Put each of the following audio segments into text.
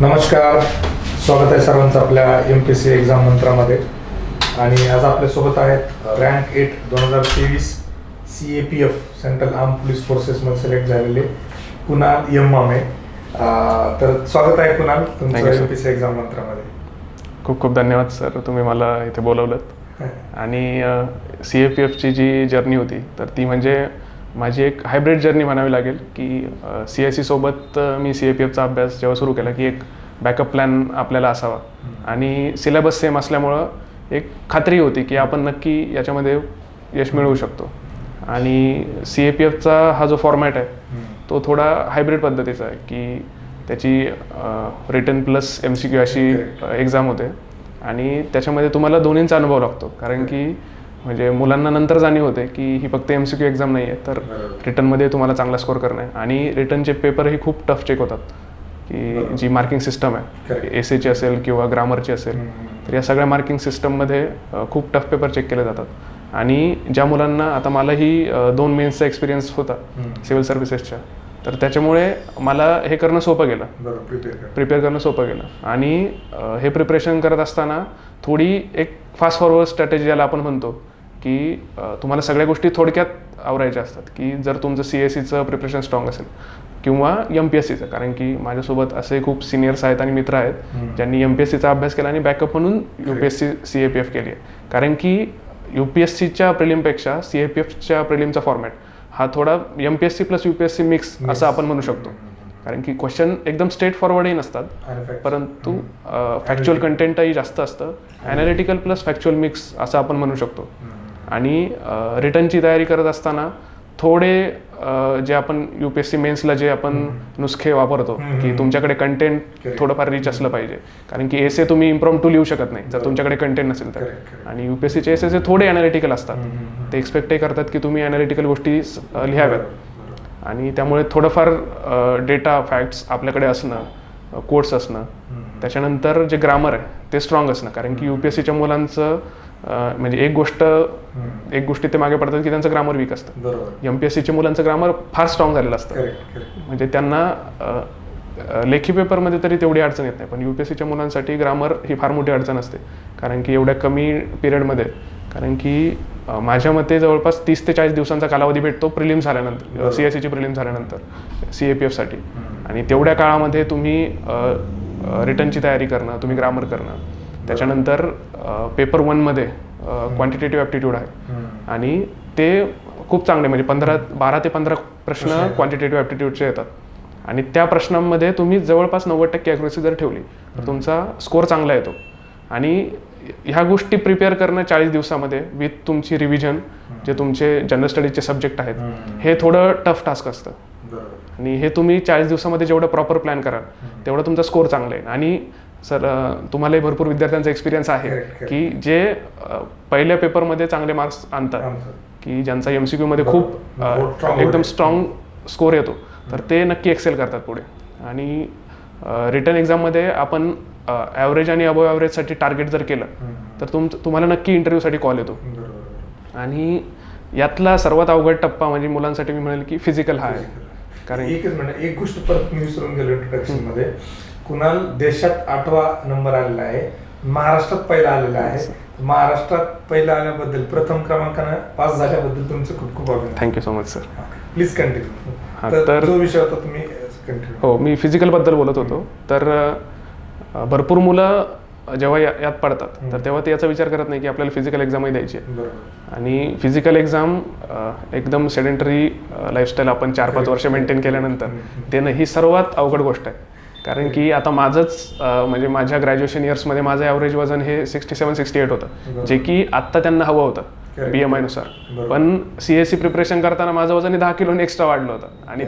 नमस्कार. स्वागत आहे सर्वांचं आपल्या एम पी सी एक्झाम मंत्रामध्ये. आणि आज आपल्यासोबत आहेत रँक एट दोन हजार तेवीस C A P F central arm police फोर्सेसमध्ये select झालेले कुणाल एम मामे अं, तर स्वागत आहे कुणाल तुमचं Thank you, sir. M P C exam मंत्रामध्ये. खूप खूप धन्यवाद सर तुम्ही मला इथे बोलवलं आणि सी ए पी एफची जी जर्नी होती तर ती म्हणजे माझी एक हायब्रिड जर्नी म्हणावी लागेल की सी एस सीसोबत मी सी ए पी एफचा अभ्यास जेव्हा सुरू केला की एक बॅकअप प्लॅन आपल्याला असावा. आणि सिलेबस सेम असल्यामुळं एक खात्री होती की आपण नक्की याच्यामध्ये यश मिळवू शकतो. आणि सी ए पी एफचा हा जो फॉर्मॅट आहे तो थोडा हायब्रिड पद्धतीचा आहे की त्याची return plus M C Q अशी एक्झाम होते. आणि त्याच्यामध्ये तुम्हाला दोन्हींचा अनुभव लागतो. कारण की म्हणजे मुलांना नंतर जाणीव होते की ही फक्त एम सी क्यू एक्झाम नाही आहे तर. रिटर्नमध्ये तुम्हाला चांगला स्कोर करणं. आहे आणि रिटर्नचे पेपरही खूप टफ चेक होतात की. जी मार्किंग सिस्टम आहे. एस एची असेल किंवा ग्रामरची असेल तर या सगळ्या मार्किंग सिस्टममध्ये खूप टफ पेपर चेक केले जातात. आणि ज्या मुलांना आता मलाही दोन मेन्सचा एक्सपिरियन्स होता सिव्हिल सर्व्हिसेसच्या तर त्याच्यामुळे मला हे करणं सोपं गेलं. प्रिपेअर कर प्रिपेअर करणं सोपं गेलं. आणि हे प्रिपरेशन करत असताना थोडी एक फास्ट फॉरवर्ड स्ट्रॅटेजी ज्याला आपण म्हणतो की तुम्हाला सगळ्या गोष्टी थोडक्यात आवरायच्या असतात की जर तुमचं सी एस सीचं प्रिपरेशन स्ट्रॉंग असेल किंवा एम पी एस सीचं कारण की माझ्यासोबत असे खूप सिनियर्स आहेत आणि मित्र आहेत. ज्यांनी एम पी एस सीचा अभ्यास केला आणि बॅकअप म्हणून U P S C C A P F केली आहे. कारण की यू पी एस सीच्या प्रिलिमपेक्षा सी ए पी एफच्या प्रिलिमचा फॉर्मॅट हा थोडा M P S C plus U P S C mix असं आपण म्हणू शकतो. कारण की क्वेश्चन एकदम स्ट्रेट फॉरवर्डही नसतात परंतु फॅक्च्युअल कंटेंटही जास्त असतं. ॲनालिटिकल प्लस फॅक्च्युअल मिक्स असं आपण म्हणू शकतो. आणि रिटर्नची तयारी करत असताना थोडे जे आपण यू पी एस सी मेन्सला जे आपण नुसखे वापरतो. की तुमच्याकडे कंटेंट. थोडंफार रिच असलं पाहिजे कारण की एसे तुम्ही इम्प्रॉम टू लिहू शकत नाही जर. तुमच्याकडे कंटेंट नसेल तर. आणि यू पी एस सीचे एस हे थोडे अनालिटिकल असतात. ते एक्सपेक्टही करतात की तुम्ही अनालिटिकल गोष्टी लिहाव्यात. आणि त्यामुळे थोडंफार डेटा फॅक्ट्स आपल्याकडे असणं कोड्स असणं. त्याच्यानंतर जे ग्रामर आहे ते स्ट्रॉंग असणं कारण की यू पी एस सीच्या मुलांचं म्हणजे एक गोष्ट. एक गोष्टी ते मागे पडतात की त्यांचं ग्रामर वीक असतं. बरोबर. एम पी एस सीच्या मुलांचं ग्रामर फार स्ट्रॉंग झालेलं असतं. म्हणजे त्यांना लेखी पेपरमध्ये तरी तेवढी अडचण येत नाही. पण यू पी एस सीच्या मुलांसाठी ग्रामर ही फार मोठी अडचण असते. कारण की एवढ्या कमी पिरियडमध्ये कारण की माझ्या मते जवळपास तीस ते चाळीस दिवसांचा कालावधी भेटतो प्रिलिम झाल्यानंतर. सी एस सीची प्रिलिम झाल्यानंतर. सी ए पी एफसाठी. आणि तेवढ्या काळामध्ये तुम्ही रिटर्नची तयारी करणं तुम्ही ग्रामर करणं. त्याच्यानंतर पेपर वनमध्ये क्वांटिटेटिव्ह ॲप्टिट्यूड आहे. आणि ते खूप चांगले म्हणजे पंधरा बारा ते पंधरा प्रश्न क्वांटिटेटिव्ह ॲप्टिट्यूडचे येतात. आणि त्या प्रश्नांमध्ये तुम्ही जवळपास नव्वद टक्के ॲक्युरेसी जर ठेवली तर तुमचा स्कोअर चांगला येतो. आणि ह्या गोष्टी प्रिपेअर करणं चाळीस दिवसामध्ये विथ तुमची रिव्हिजन जे तुमचे जनरल स्टडीजचे सब्जेक्ट आहेत. हे थोडं टफ टास्क असतं. आणि हे तुम्ही चाळीस दिवसामध्ये जेवढं प्रॉपर प्लॅन कराल तेवढा तुमचा स्कोअर चांगला आहे आणि सर तुम्हालाही भरपूर विद्यार्थ्यांचा एक्सपिरियन्स आहे. की जे पहिल्या पेपरमध्ये चांगले मार्क्स आणतात. की ज्यांचा एम सी मध्ये खूप एकदम. स्ट्रॉंग स्कोर येतो. तर ते नक्की एक्सेल करतात पुढे. आणि रिटर्न एक्झाममध्ये आपण ॲव्हरेज आणि अबव ॲव्हरेजसाठी टार्गेट जर केलं. तर तुम तुम्हाला नक्की इंटरव्ह्यूसाठी कॉल येतो. आणि यातला सर्वात अवघड टप्पा म्हणजे मुलांसाठी मी म्हणेल की फिजिकल हा आहे. कारण एकच मिनिट एक गोष्ट परत मी विसरून गेलो इंट्रोडक्शनमध्ये. कुणाल देशात आठवा नंबर आलेला आहे. महाराष्ट्रात पहिला आलेला आहे. महाराष्ट्रात पहिला आल्याबद्दल प्रथम क्रमांकानं पास झाल्याबद्दल तुमचं खूप खूप अभिनंदन. Thank you so much sir please continue तर जो विषय होता तुम्ही कंटिन्यू हो मी फिजिकलबद्दल बोलत होतो. तर भरपूर मुलं जेव्हा या- यात पडतात तर तेव्हा ते याचा विचार करत नाही की आपल्याला फिजिकल एक्झामही द्यायची आहे. आणि फिजिकल एक्झाम एकदम सेडेंटरी लाईफस्टाईल आपण चार पाच वर्ष मेंटेन केल्यानंतर देणं ही सर्वात अवघड गोष्ट आहे. कारण की आता माझंच म्हणजे माझ्या ग्रॅज्युएशन इयर्समध्ये माझं ॲव्हरेज वजन हे सिक्स्टी सेवन सिक्स्टी एट होतं. जे की आत्ता त्यांना हवं होतं. बी एम आयनुसार. पण सी एस सी प्रिपरेशन करताना माझं वजन हे दहा किलोने एक्स्ट्रा वाढलं होतं आणि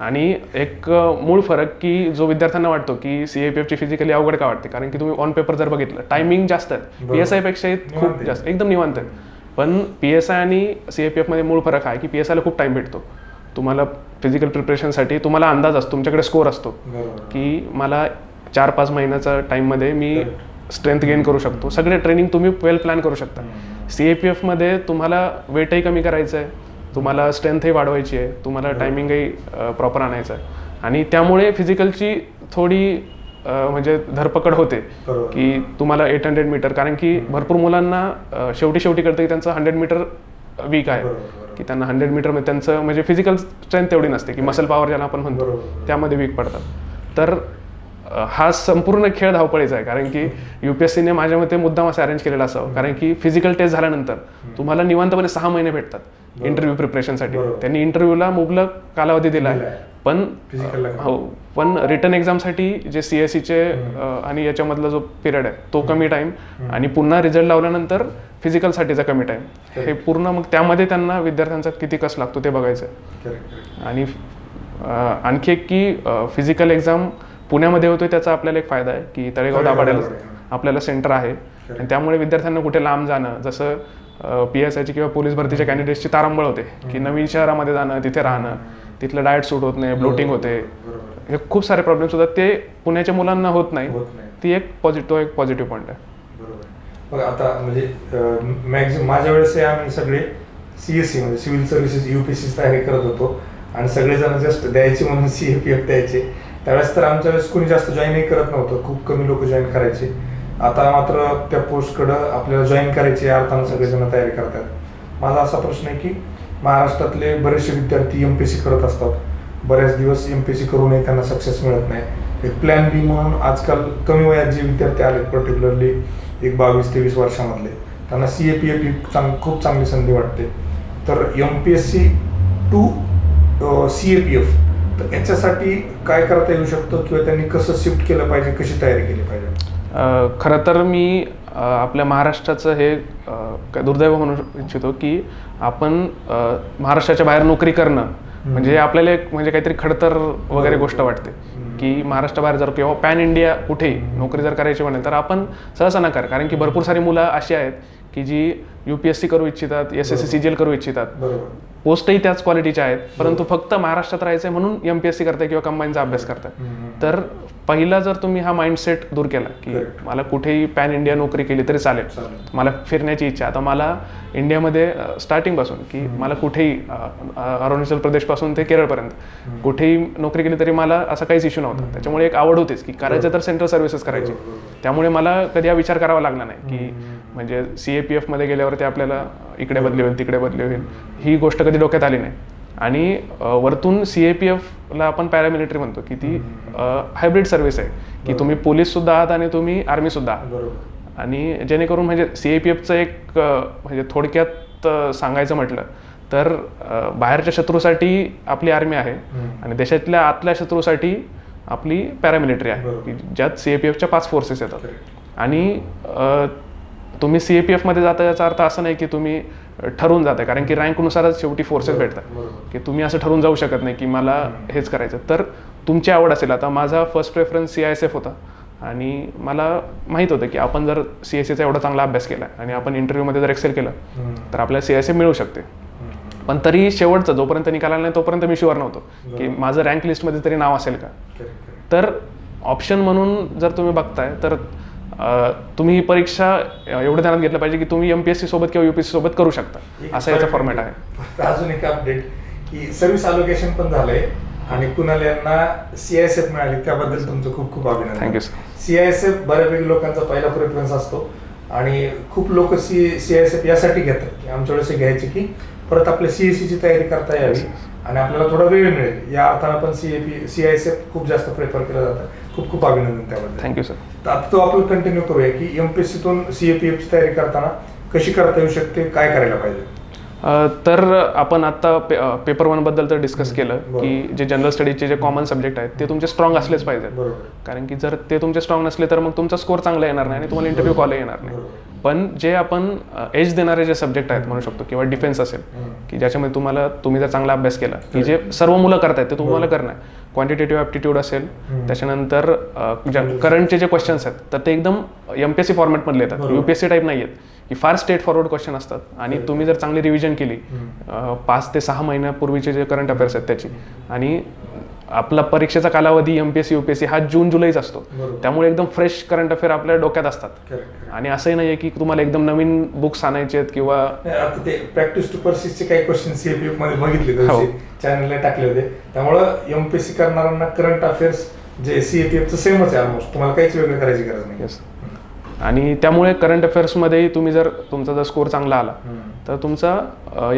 आणि एक मूळ फरक की जो विद्यार्थ्यांना वाटतो की सी ए पी एफची फिजिकली अवघड का वाटते कारण की तुम्ही ऑन पेपर जर बघितलं टायमिंग जास्त आहे बरोबर. पी एस आयपेक्षा खूप. जास्त एकदम निवांत आहे पण पी एस आय आणि सी ए पी एफमध्ये मूळ फरक आहे की पी एस आयला खूप टाईम भेटतो तुम्हाला फिजिकल प्रिपरेशनसाठी तुम्हाला अंदाज असतो तुमच्याकडे स्कोर असतो. की मला चार पाच महिन्याचा टाईममध्ये मी. स्ट्रेंथ गेन करू शकतो. सगळे ट्रेनिंग तुम्ही वेल प्लॅन करू शकता. सी ए पी एफमध्ये तुम्हाला वेटही कमी करायचं आहे तुम्हाला स्ट्रेंथही वाढवायची आहे. तुम्हाला टायमिंगही प्रॉपर आणायचं आहे. आणि त्यामुळे फिजिकलची थोडी म्हणजे धरपकड होते. की तुम्हाला एट हंड्रेड मीटर कारण की भरपूर मुलांना शेवटी शेवटी कळतं की त्यांचं हंड्रेड मीटर वीक आहे. की त्यांना हंड्रेड मीटरमध्ये त्यांचं म्हणजे फिजिकल स्ट्रेंथ तेवढी नसते की मसल पॉवर ज्याला आपण म्हणतो. त्यामध्ये वीक पडतात तर हा संपूर्ण खेळ धावपळीचा आहे कारण की युपीएससीने माझ्या मते मुद्दाम असं अरेंज केलेला असावं कारण की फिजिकल टेस्ट झाल्यानंतर तुम्हाला निवांतपणे सहा महिने भेटतात इंटरव्ह्यू प्रिपरेशनसाठी. त्यांनी इंटरव्ह्यूला मुबलक कालावधी दिला आहे. पण हो पण रिटर्न एक्झामसाठी जे सी एस सीचे आणि याच्यामधला जो पिरियड आहे तो कमी टाइम आणि पुन्हा रिझल्ट लावल्यानंतर फिजिकलसाठीचा कमी टाइम हे पूर्ण मग त्यामध्ये त्यांना विद्यार्थ्यांचा किती कस लागतो ते बघायचं. आणि आणखी एक की फिजिकल एक्झाम पुण्यामध्ये होतोय त्याचा आपल्याला एक फायदा आहे की तळेगाव दाभाड्याला दाभाडे, आपल्याला सेंटर आहे. आणि त्यामुळे विद्यार्थ्यांना कुठे लांब जाणं जसं पी एस आयची किंवा पोलीस भरतीच्या कॅन्डिडेट्सची तारांबळ होते की नवीन शहरामध्ये जाणं तिथे राहणं तिथलं डाएट सूट होत नाही ब्लोटिंग होते. हे खूप सारे प्रॉब्लेम्स होतात. ते पुण्याच्या मुलांना होत नाही. ती एक पॉझिटिव्ह एक पॉझिटिव्ह पॉईंट आहे. बरोबर. बघा आता म्हणजे मॅक्झिमम माझ्या वेळेस आम्ही सगळे सीएससी म्हणजे सिव्हिल सर्व्हिसेस युपीएससी तयारी करत होतो. आणि सगळेजण जस्ट द्यायचे म्हणून सीएपीएफ द्यायचे. त्यावेळेस तर आमच्या वेळेस कोणी जास्त जॉईनही करत नव्हतं. खूप कमी लोक जॉईन करायचे. आता मात्र त्या पोस्टकडं आपल्याला जॉईन करायचे या अर्थानं सगळेजण तयारी करतात. माझा असा प्रश्न आहे की महाराष्ट्रातले बरेचसे विद्यार्थी एम पी सी करत असतात. बऱ्याच दिवस एम पी सी करूनही त्यांना सक्सेस मिळत नाही. एक प्लॅन बी म्हणून आजकाल कमी वयात जे विद्यार्थी आले पर्टिक्युलरली एक बावीस तेवीस वर्षामधले त्यांना सी ए पी एफ ही चांग खूप चांगली संधी वाटते. तर M P S C to C A P F तर याच्यासाठी काय करता येऊ शकतं किंवा त्यांनी कसं शिफ्ट केलं पाहिजे कशी तयारी केली पाहिजे? खरं तर मी आपल्या महाराष्ट्राचं हे काय दुर्दैव म्हणू इच्छितो की आपण महाराष्ट्राच्या बाहेर नोकरी करणं म्हणजे आपल्याला एक म्हणजे काहीतरी खडतर वगैरे गोष्ट वाटते. की महाराष्ट्राबाहेर जर किंवा पॅन इंडिया कुठेही नोकरी जर करायची म्हणे तर आपण सहसा नकार. कारण की भरपूर सारी मुलं अशी आहेत की जी यू पी एस सी करू इच्छितात S S C C G L करू इच्छितात. पोस्टही त्याच क्वालिटीच्या आहेत. परंतु फक्त महाराष्ट्रात राहायचंय म्हणून एम पी एस सी करताय किंवा कंबाईनचा अभ्यास करताय. तर पहिला जर तुम्ही हा माइंडसेट दूर केला की. मला कुठेही पॅन इंडिया नोकरी केली तरी चालेल. मला फिरण्याची इच्छा आता मला इंडियामध्ये स्टार्टिंगपासून की मला कुठेही अरुणाचल प्रदेशपासून ते केरळपर्यंत कुठेही नोकरी केली तरी मला असा काहीच इश्यू नव्हता. त्याच्यामुळे एक आवड होतीच की करायचं तर सेंट्रल सर्व्हिसेस करायची. त्यामुळे मला कधी हा विचार करावा लागला नाही की म्हणजे सी ए पी एफमध्ये गेल्यावरती आपल्याला इकडे बदली होईल तिकडे बदली होईल. ही गोष्ट कधी डोक्यात आली नाही. आणि वरतून सी ए पी एफला आपण पॅरामिलिटरी म्हणतो की ती हायब्रिड सर्व्हिस आहे. की तुम्ही पोलीस सुद्धा आहात आणि तुम्ही आर्मी सुद्धा आहात. आणि जेणेकरून म्हणजे सी ए पी एफचं एक म्हणजे थोडक्यात सांगायचं म्हटलं तर बाहेरच्या शत्रूसाठी आपली आर्मी आहे. आणि देशातल्या आतल्या शत्रूसाठी आपली पॅरामिलिटरी आहे. ज्यात सी ए पी एफच्या पाच फोर्सेस येतात. आणि तुम्ही सी ए पी एफमध्ये जाता याचा अर्थ असं नाही की तुम्ही ठरवून जाताय. कारण की रँकनुसारच शेवटी फोर्सेस भेटतात. की तुम्ही असं ठरवून जाऊ शकत नाही की मला हेच करायचं. तर तुमची आवड असेल. आता माझा first preference C I S F होता. आणि मला माहीत होतं की आपण जर सी एस सीचा एवढा चांगला अभ्यास केला आणि आपण इंटरव्ह्यूमध्ये जर एक्सेल केलं. तर आपल्याला सी एस एफ मिळू शकते. पण तरी शेवटचं जोपर्यंत निकाल नाही तोपर्यंत मी शुअर नव्हतो. की माझं रँक लिस्टमध्ये तरी नाव असेल का. तर ऑप्शन म्हणून जर तुम्ही बघताय तर तुम्ही ही परीक्षा एवढं ध्यानात घेतलं पाहिजे की तुम्ही एम पी एस सी सोबत किंवा युपीएससी सोबत करू शकता. असा याचा फॉर्मॅट आहे. अजून एक अपडेट की सर्व्हिस अलोकेशन पण झालंय आणि कुणाला यांना सीआयएसएफ मिळाली त्याबद्दल तुमचं खूप खूप अभिनंदन. You, sir. सीआयएसएफ बऱ्यापैकी लोकांचा पहिला प्रेफरन्स असतो आणि खूप लोक सी सीआयएसएफ यासाठी घेतात. की आमच्या वेळेस घ्यायचे की परत आपल्या सीएससी ची तयारी करता यावी आणि आपल्याला थोडा वेळ मिळेल. या अर्थानं पण सीएपी सीआयएसएफ खूप जास्त प्रेफर केलं जातं. खूप खूप अभिनंदन त्याबद्दल. थँक्यू सर तर आता तो आपण कंटिन्यू करूया की एमपीएससीतून सीएपीएफ ची तयारी करताना कशी करता येऊ शकते काय करायला पाहिजे? तर आपण आता पे, पेपर वनबद्दल तर डिस्कस केलं. की जे जनरल स्टडीजचे जे कॉमन सब्जेक्ट आहेत ते तुमचे स्ट्रॉंग असलेच पाहिजेत. कारण की जर ते तुमचे स्ट्रॉंग नसले तर मग तुमचा स्कोर चांगला येणार नाही आणि तुम्हाला इंटरव्ह्यू कॉल येणार नाही. पण जे आपण एज देणारे जे सब्जेक्ट आहेत म्हणू शकतो किंवा डिफेन्स असेल. की ज्याच्यामध्ये तुम्हाला तुम्ही जर चांगला अभ्यास केला की जे सर्व मुलं करतायत ते तुम्हाला करणं आहे क्वांटिटेटिव्ह ॲप्टिट्यूड असेल. त्याच्यानंतर करंटचे जे क्वेश्चन्स आहेत तर ते एकदम एम पी एस सी फॉर्मॅटमधले येतात. U P S C type नाही आहेत की फार स्टेट फॉरवर्ड क्वेश्चन असतात. आणि तुम्ही जर चांगली रिव्हिजन केली पाच ते सहा महिन्यापूर्वीचे जे करंट अफेअर्स आहेत त्याची. आणि आपला परीक्षेचा कालावधी M P S C U P S C हा जून जुलैच असतो. त्यामुळे एकदम फ्रेश करंट अफेअर आपल्या डोक्यात असतात. आणि असंही नाही आहे की तुम्हाला एकदम नवीन बुक्स आणायचे आहेत किंवा प्रॅक्टिस टू पर्सिसचे काही क्वेश्चन सीएपीएफमध्ये बघितले हो. चॅनलला टाकले होते. त्यामुळं एमपीएससी करणाऱ्यांना करंट अफेअर्स जे सी ए पी एफचं सेमच आहे ऑलमोस्ट तुम्हाला काहीच वेगळं करायची गरज नाही. आणि त्यामुळे करंट अफेअर्समध्येही तुम्ही जर तुमचा जर स्कोर चांगला आला. तर तुमचा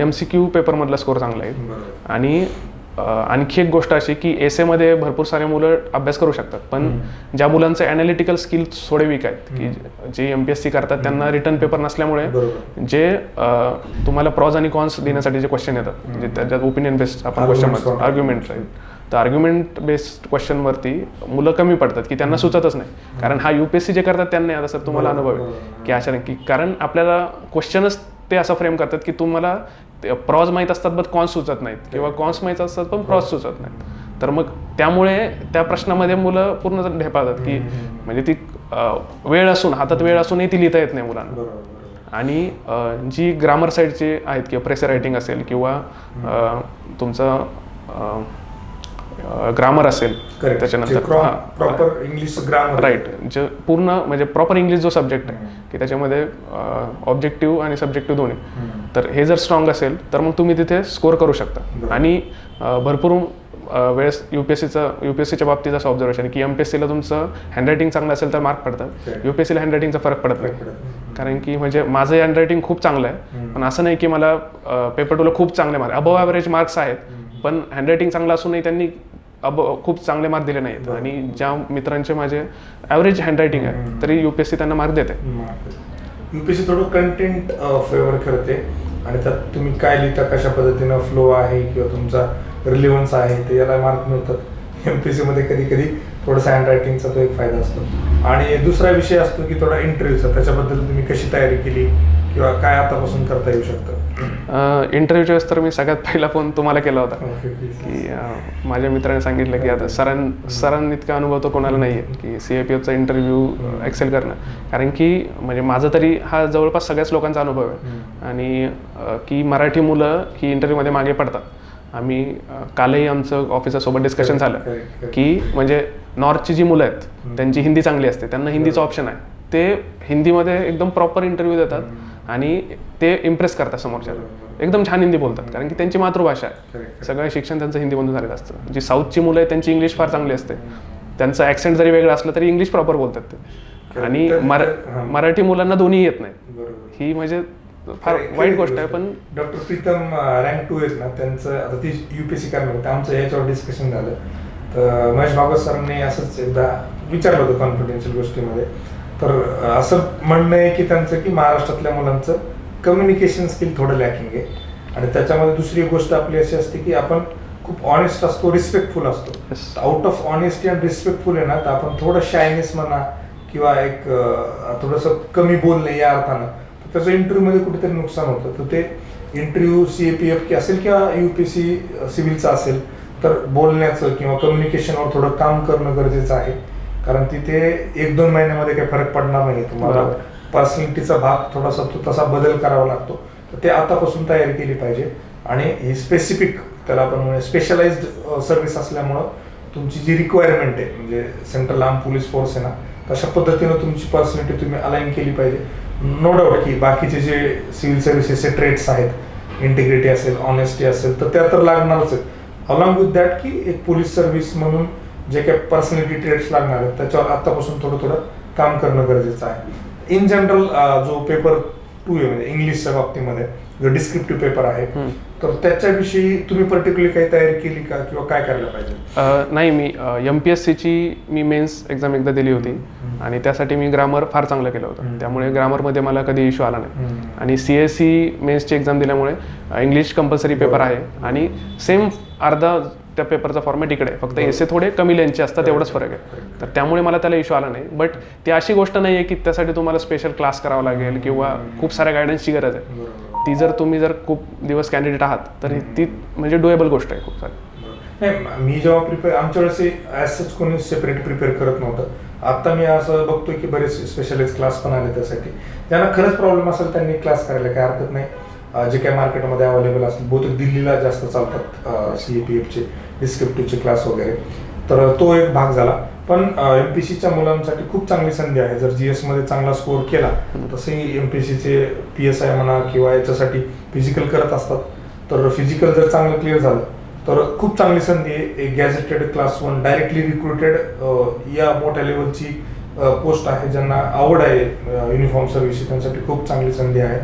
एम सी क्यू पेपरमधला स्कोर चांगला येईल. आणि आणखी एक गोष्ट अशी की एस एमध्ये भरपूर सारे मुलं अभ्यास करू शकतात. पण ज्या मुलांचे अॅनालिटिकल स्किल्स थोडे वीक आहेत की जे एम पी एस सी करतात त्यांना रिटर्न पेपर नसल्यामुळे जे तुम्हाला प्रॉज आणि कॉन्स देण्यासाठी जे क्वेश्चन येतात म्हणजे त्याच्यात ओपिनियन बेस्ड आपण क्वेश्चन. आर्ग्युमेंट राहील तर आर्ग्युमेंट बेस्ड क्वेश्चनवरती मुलं कमी पडतात की त्यांना सुचतच नाही. कारण हा युपीएससी जे करतात त्यांना आता सर तुम्हाला अनुभव आहे. की अशा की कारण आपल्याला क्वेश्चनच ते असं फ्रेम करतात की तुम्हाला प्रॉज माहीत असतात बट कॉन्स सुचत नाहीत. किंवा कॉन्स माहीत असतात पण प्रॉज सुचत नाहीत. तर मग त्यामुळे त्या प्रश्नामध्ये मुलं पूर्ण ढेपाळतात की म्हणजे ती वेळ असून हातात वेळ असूनही ती लिहिता येत नाही मुलांना. आणि जी ग्रामर साईडची आहेत किंवा प्रेसर रायटिंग असेल किंवा तुमचं ग्रामर असेल त्याच्यानंतर. प्रॉपर इंग्लिश ग्रामर राईट जे पूर्ण म्हणजे प्रॉपर इंग्लिश जो सब्जेक्ट आहे की त्याच्यामध्ये ऑब्जेक्टिव्ह आणि सब्जेक्टिव्ह दोन्ही. तर हे जर स्ट्रॉंग असेल तर मग तुम्ही तिथे स्कोर करू शकता. आणि भरपूर वेळेस यू पी एस सीचं यू पी एस सीच्या बाबतीत असं ऑब्झर्वेशन की एम पी एस सीला तुमचं हँडरायटिंग चांगलं असेल तर मार्क पडतं. Correct. यू पी एस सीला हँडरायटिंगचा फरक पडत नाही. कारण की म्हणजे माझं हँडरायटिंग खूप चांगलं आहे. पण असं नाही की मला पेपर टूला खूप चांगले मार्क अबव ॲव्हरेज मार्क्स आहेत. पण हँडरायटिंग चांगलं असूनही त्यांनी अब खूप चांगले मार्क दिले नाहीत. आणि ज्या मित्रांचे माझे ॲव्हरेज हँडरायटिंग आहे तरी यू पी एस सी त्यांना मार्क देते. युपीएससी थोडं कंटेंट फेवर करते. आणि त्यात तुम्ही काय लिहिता कशा पद्धतीनं फ्लो आहे किंवा तुमचा रिलिव्हन्स आहे ते याला मार्क मिळतात. एमपीएससी मध्ये कधी कधी थोडासा हँड रायटिंगचा तो एक फायदा असतो. आणि दुसरा विषय असतो की थोडा इंटरव्ह्यूचा त्याच्याबद्दल तुम्ही कशी तयारी केली किंवा काय आतापासून करता येऊ शकतं? इंटरव्ह्यूच्या वेळेस तर मी सगळ्यात पहिला फोन तुम्हाला केला होता. की माझ्या मित्राने सांगितलं की आता सरां सरांनी इतका अनुभव तर कोणाला नाही आहे की सी ए पी एफचा इंटरव्ह्यू एक्सेल करणं. कारण की म्हणजे माझा तरी हा जवळपास सगळ्याच लोकांचा अनुभव आहे. आणि की मराठी मुलं ही इंटरव्ह्यूमध्ये मागे पडतात. आम्ही कालही आमचं ऑफिसरसोबत डिस्कशन झालं. की म्हणजे नॉर्थची जी मुलं आहेत त्यांची हिंदी चांगली असते त्यांना हिंदीचं ऑप्शन आहे. ते हिंदीमध्ये एकदम प्रॉपर इंटरव्ह्यू देतात आणि ते इम्प्रेस करतात समोरच्याला. एकदम छान हिंदी बोलतात कारण की त्यांची मातृभाषा आहे. सगळं शिक्षण त्यांचं हिंदीमधून झालेलं असतं. जी साऊथची मुलं आहेत त्यांची इंग्लिश फार चांगली असते. त्यांचं ॲक्सेंट जरी वेगळं असलं तरी इंग्लिश प्रॉपर बोलतात ते. आणि. मराठी मुलांना दोन्ही येत नाही. ही म्हणजे फार वाईट गोष्ट आहे पण डॉक्टर प्रीतम रँक टू आहेत ना त्यांचं आता ती युपीएससी करणार आमचं याच्यावर डिस्कशन झालं. तर महेश भागवत सरांनी असंच एकदा विचारलं होतं कॉन्फिडेन्शियल गोष्टीमध्ये. तर असं म्हणणं आहे की त्यांचं की महाराष्ट्रातल्या मुलांचं कम्युनिकेशन स्किल थोडं लॅकिंग आहे. आणि त्याच्यामध्ये दुसरी गोष्ट आपली अशी असते की आपण खूप ऑनेस्ट असतो रिस्पेक्टफुल असतो. Out of honesty and respectful आहे ना तर आपण थोडं शायनेस म्हणा किंवा एक थोडंसं कमी बोलणे या अर्थानं तर त्याचं इंटरव्ह्यूमध्ये कुठेतरी नुकसान होतं. तर ते interview C A P F की असेल किंवा यू पी सी सिव्हिलचा असेल तर बोलण्याचं किंवा कम्युनिकेशनवर थोडं काम करणं गरजेचं आहे. कारण तिथे एक दोन महिन्यामध्ये काही फरक पडणार नाही तुम्हाला. पर्सनॅलिटीचा भाग थोडासा तो तसा बदल करावा लागतो. तर ते आतापासून तयारी केली पाहिजे. आणि ही स्पेसिफिक त्याला आपण स्पेशलाइज्ड सर्व्हिस असल्यामुळं तुमची जी रिक्वायरमेंट आहे म्हणजे सेंट्रल आर्म पोलीस फोर्स आहे ना तशा पद्धतीनं तुमची पर्सनॅलिटी तुम्ही अलाइन केली पाहिजे. नो डाऊट की बाकीचे जे सिव्हिल सर्व्हिसेसचे ट्रेड्स आहेत इंटिग्रिटी असेल ऑनेस्टी असेल तर त्या तर लागणारच आहेत. अलॉंग विथ दॅट की एक पोलीस सर्व्हिस म्हणून जे काही पर्सनॅलिटी ट्रेड्स लागणार आहेत त्याच्यावर आतापासून थोडं थोडं काम करणं गरजेचं आहे. इन जनरल जो पेपर टू आहे म्हणजे इंग्लिशच्या बाबतीमध्ये जो डिस्क्रिप्टिव्ह पेपर आहे. तर त्याच्याविषयी तुम्ही पर्टिक्युलरली काही तयारी केली का किंवा काय करायला पाहिजे? नाही मी एम पी एस सीची मी मेन्स एक्झाम एकदा दिली होती. आणि त्यासाठी मी ग्रामर फार चांगलं केलं होतं. त्यामुळे ग्रामरमध्ये मला कधी इश्यू आला नाही. आणि सी एस सी मेन्सची एक्झाम दिल्यामुळे इंग्लिश कंपल्सरी पेपर आहे. आणि सेम अर्धा त्या पेपरचा फॉर्मॅट इकडे फक्त एसे थोडे कमी लेनचे असतात एवढंच फरक आहे. तर त्यामुळे मला त्याला इश्यू आला नाही. बट ती अशी गोष्ट नाही आहे की त्यासाठी तुम्हाला स्पेशल क्लास करावा लागेल किंवा खूप साऱ्या गायडन्सची गरज आहे. ती जर तुम्ही जर खूप दिवस कॅन्डिडेट आहात तर ती म्हणजे डुएबल गोष्ट आहे खूप सारी. नाही म- जेव्हा प्रिपेअर आमच्या वेळेस ॲज कोणी सेपरेट प्रिपेअर करत नव्हतं. आता मी असं बघतोय की बरेच स्पेशलाइज क्लास पण आले त्यासाठी. ज्यांना खरंच प्रॉब्लेम असेल त्यांनी क्लास करायला काय हरकत नाही. जे काय मार्केटमध्ये अवेलेबल असतील बहुतेक दिल्लीला जास्त चालतात सी ए पी एफचे डिस्क्रिप्टिव्हचे क्लास वगैरे. तर तो एक भाग झाला. पण एम पी सीच्या मुलांसाठी खूप चांगली संधी आहे. जर जी मध्ये चांगला स्कोअर केला तसंही एम पी सीचे पी एस आय म्हणा किंवा याच्यासाठी फिजिकल करत असतात. तर फिजिकल जर चांगलं क्लिअर झालं तर खूप चांगली संधी आहे. एक gazetted class one directly recruited या मोठ्या लेवलची पोस्ट आहे. ज्यांना आवड आहे युनिफॉर्म सर्व्हिसची त्यांसाठी खूप चांगली संधी आहे.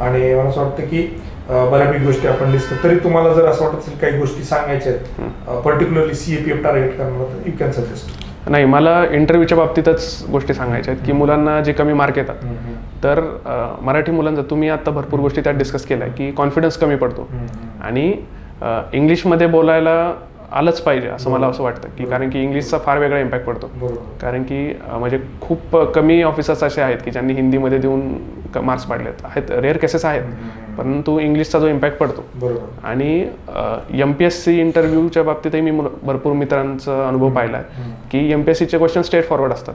आणि मला असं वाटतं की बऱ्यापैकी गोष्टी आपण लिस्ट तरी तुम्हाला जर असं वाटत असेल काही गोष्टी सांगायच्या आहेत particularly C A P F target करणार तर यू कॅन सजेस्ट नाही मला इंटरव्ह्यूच्या बाबतीतच गोष्टी सांगायच्या आहेत की मुलांना जे कमी मार्क येतात तर मराठी मुलांचा तुम्ही आता भरपूर गोष्टी त्यात डिस्कस केल्या की कॉन्फिडन्स कमी पडतो. आणि इंग्लिशमध्ये बोलायला आलंच पाहिजे असं मला असं वाटतं की कारण की इंग्लिशचा फार वेगळा इम्पॅक्ट पडतो. कारण की म्हणजे खूप कमी ऑफिसर्स असे आहेत की ज्यांनी हिंदीमध्ये देऊन मार्क्स पाडलेत. आहेत रेअर केसेस आहेत. परंतु इंग्लिशचा जो इम्पॅक्ट पडतो. आणि एम पी एस सी इंटरव्ह्यूच्या बाबतीतही मी भरपूर मित्रांचा अनुभव पाहिला आहे की एम पी एस सीचे क्वेश्चन स्ट्रेट फॉरवर्ड असतात.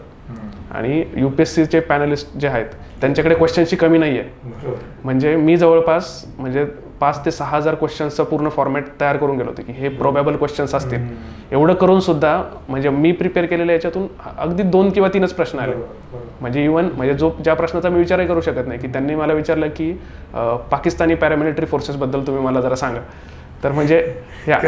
आणि यू पी एस सीचे पॅनलिस्ट जे आहेत त्यांच्याकडे क्वेश्चनची कमी नाही आहे म्हणजे मी जवळपास म्हणजे पाच ते सहा हजार क्वेश्चन्सचं पूर्ण फॉर्मॅट तयार करून गेलो होतो की हे प्रोबॅबल क्वेश्चन्स असतील. एवढं करून सुद्धा म्हणजे मी प्रिपेअर केलेल्या याच्यातून अगदी दोन किंवा तीनच प्रश्न आले. म्हणजे इवन म्हणजे जो ज्या प्रश्नाचा मी विचारही करू शकत नाही की त्यांनी मला विचारलं की पाकिस्तानी पॅरामिलिटरी फोर्सेसबद्दल तुम्ही मला जरा सांगा. तर म्हणजे ह्या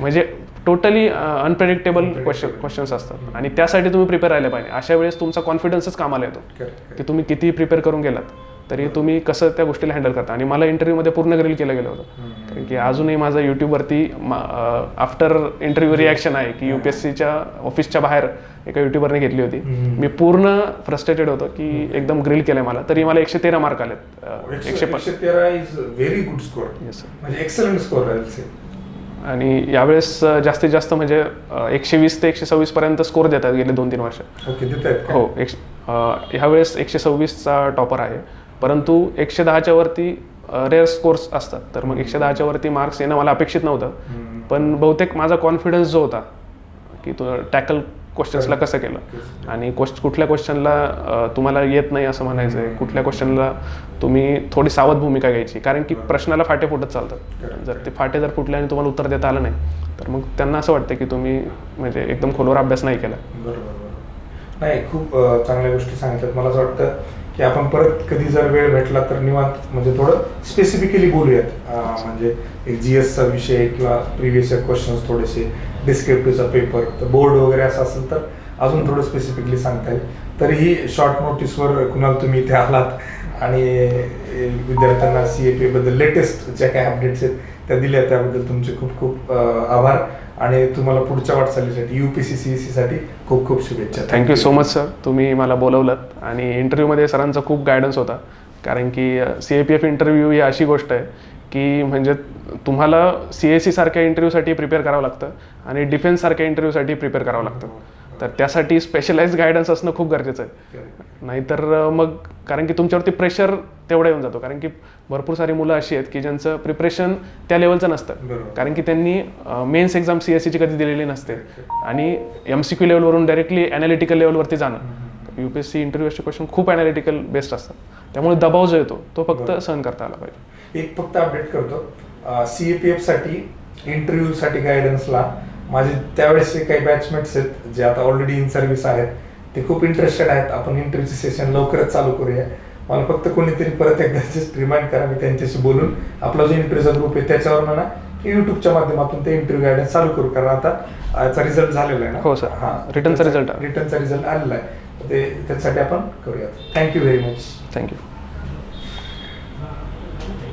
म्हणजे टोटली अनप्रेडिक्टेबल क्वेश्चन क्वेश्चन्स असतात. आणि त्यासाठी तुम्ही प्रिपेअर राहिले पाहिजे. अशा वेळेस तुमचा कॉन्फिडन्सच कामाला येतो. की तुम्ही किती प्रिपेअर करून गेलात. तरी तुम्ही कसं त्या गोष्टीला हँडल करता? आणि मला इंटरव्ह्यूमध्ये पूर्ण ग्रिल केलं गेलं होतं. कारण की अजूनही माझं यूट्यूबवरती आफ्टर इंटरव्ह्यू रिॲक्शन आहे की युपीएससीच्या ऑफिसच्या बाहेर एका युट्यूबरने घेतली होती. मी पूर्ण फ्रस्ट्रेटेड होतो की एकदम ग्रिल केलंय मला. तरी मला एकशे तेरा मार्क आलेत. अं, एकशे व्हेरी गुड स्कोर. म्हणजे एक्सलंट स्कोर आणि यावेळेस जास्तीत जास्त म्हणजे एकशे वीस ते एकशे सव्वीस पर्यंत स्कोर देतात गेले दोन तीन वर्ष हो एकशे अं, ह्यावेळेस एकशे सव्वीसचा टॉपर आहे. परंतु एकशे दहाच्या वरती रेअर स्कोर्स असतात. तर मग एकशे दहाच्या वरती मार्क्स येणं मला अपेक्षित नव्हतं. पण बहुतेक माझा कॉन्फिडन्स जो होता की तू टॅकल क्वेश्चन्सला कसं केलं. आणि क्वेश्च कुठल्या क्वेश्चनला तुम्हाला येत नाही असं म्हणायचं आहे. कुठल्या क्वेश्चनला तुम्ही थोडी सावध भूमिका घ्यायची. कारण की प्रश्नाला फाटे फुटत चालतात. जर ते फाटे जर फुटले आणि तुम्हाला उत्तर देता आलं नाही तर मग त्यांना असं वाटतं की तुम्ही म्हणजे एकदम खोलवर अभ्यास नाही केला. बरोबर नाही खूप चांगल्या गोष्टी सांगितल्यात. मला असं वाटतं की आपण परत कधी जर वेळ भेटला तर निवांत म्हणजे थोडं स्पेसिफिकली बोलूयात. म्हणजे एक जी एसचा विषय किंवा प्रिव्हियस इयर क्वेश्चन्स थोडेसे डिस्क्रिप्टिव्हचा पेपर तर बोर्ड वगैरे असं असेल तर अजून थोडं स्पेसिफिकली सांगता येईल. तरीही शॉर्ट नोटीसवर कुणाल तुम्ही इथे आलात आणि विद्यार्थ्यांना सी ए पी बद्दल लेटेस्ट ज्या काही अपडेट्स आहेत त्या दिल्या त्याबद्दल तुमचे खूप खूप आभार. आणि तुम्हाला पुढच्या वाटचालीसाठी युपीसी सीईसी साठी खूप खूप शुभेच्छा. थँक्यू सो मच सर तुम्ही मला बोलवलं आणि इंटरव्ह्यूमध्ये सरांचा खूप गायडन्स होता. कारण की C A P F interview ही अशी गोष्ट आहे की म्हणजे तुम्हाला सी एस सी सारख्या इंटरव्ह्यूसाठी प्रिपेअर करावं लागतं आणि डिफेन्स सारख्या इंटरव्ह्यूसाठी प्रिपेअर करावं लागतं. तर त्यासाठी स्पेशलाइज गायडन्स असणं खूप गरजेचं आहे. नाहीतर मग कारण की तुमच्यावरती प्रेशर तेवढा येऊन जातो. कारण की भरपूर सारी मुलं अशी आहेत की ज्यांचं प्रिपरेशन त्या लेवलचं नसतं. कारण की त्यांनी मेन्स एक्झाम सी एस सीची कधी दिलेली नसते. आणि एम सी क्यू लेवलवरून डायरेक्टली अनालिटिकल लेवलवरती जाणं. यू पी एस सी इंटरव्ह्यूचे क्वेश्चन खूप अनालिटिकल बेस्ड असतात. त्यामुळे दबाव जो येतो तो फक्त. सहन करता आला पाहिजे. एक फक्त अपडेट करतो. सी ए पी एफसाठी इंटरव्ह्यू साठी गायडन्सला माझे त्यावेळेसचे काही बॅचमेट्स आहेत जे आता ऑलरेडी इन सर्व्हिस आहेत ते खूप इंटरेस्टेड आहेत. आपण इंटरव्ह्यूचे सेशन लवकरच चालू करूया. मला फक्त कोणीतरी परत एकदा जस्ट रिमाइंड करा मी त्यांच्याशी बोलून आपला जो इंटरव्ह्यूचा ग्रुप आहे त्याच्यावर म्हणा की युट्यूबच्या माध्यमातून ते इंटरव्ह्यू गायडन्स चालू करू. कारण आता याचा रिझल्ट झालेला आहे ना? हो, sir. Written चा result. आला. रिटर्नचा रिझल्ट आलेला आहे. ते त्यासाठी आपण करूया थँक्यू व्हेरी मच थँक्यू